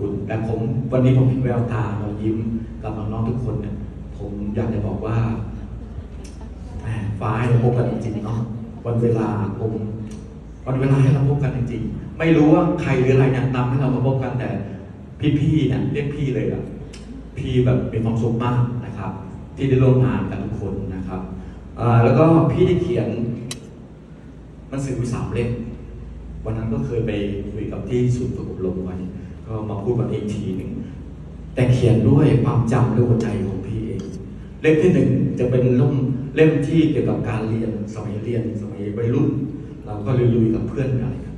คุณ แต่ผมวันนี้ผมเห็นแววตาเรายิ้มกับน้องๆทุกคนเนี่ยผมอยากจะบอกว่าแหมฟ้าให้เราพบกันจริงๆเนาะวันเวลาผมวันเวลาให้เราพบกันจริงๆ ไม่รู้ว่าใครหรืออะไรเนี่ยนำให้เรามาพบกันแต่พี่ๆเนี่ยเรียกพี่เลยอะพี่แบบมีความสุขมากนะครับ ที่ได้ร่วมงานกับทุกคนนะครับแล้วก็พี่ได้เขียนหนังสือวิสามเล่มวันนั้นก็เคยไปคุยกับที่ศูนย์ฝึกอบรมไว้ ก็มาพูดวันนี้อีกทีหนึ่งแต่เขียนด้วยความจำด้วยหัวใจของพี่เอง เล่มที่หนึ่งจะเป็นเล่มเล่มที่เกี่ยวกับการเรียนสมัยเรียนสมัยวัยรุ่น เราก็ลุยๆกับเพื่อนอะไรกัน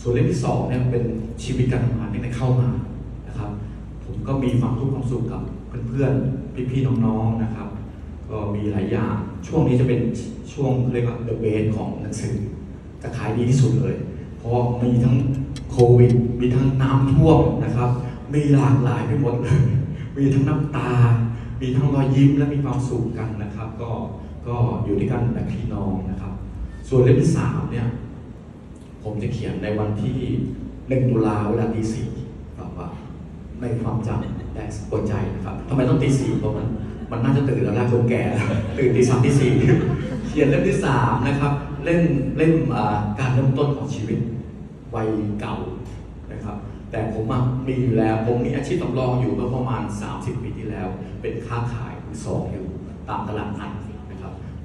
ส่วนเล่มที่สองเนี่ยเป็นชีวิตการทำงานที่ได้เข้ามานะครับ ผมก็มีความทุกข์ความสุขกับเพื่อนๆพี่ๆน้องๆนะครับ ก็มีหลายอย่างช่วงนี้จะเป็นช่วงเรียกว่า the best ของหนังสือจะขายดีที่สุดเลย เพราะมีทั้ง โควิด มีทั้งน้ำท่วมนะครับ มีหลากหลายไปหมดเลย มีทั้งน้ำตา มีทั้งรอยยิ้มและมีความสุขกันนะครับ ก็ก็อยู่ด้วยกันแบบพี่น้องนะครับ ส่วนเล่มที่สามเนี่ยผมจะเขียนในวันที่หนึ่งตุลาเวลาตีสี่แบบว่าในความจำและหัวใจนะครับทำไมต้องตีสี่เพราะมันมันน่าจะตื่นแล้วนะคนแก่ตื่นตีสามตีสี่เขียนเล่มที่สามนะครับ เล่นเล่มการเริ่มต้นของชีวิต วัยเก่านะครับแต่ผมมีอยู่แล้ว ผมมีอาชีพสำรองอยู่เมื่อประมาณ 30 ปีที่แล้ว เป็นค้าขายมือสองอยู่ตามตลาดนัด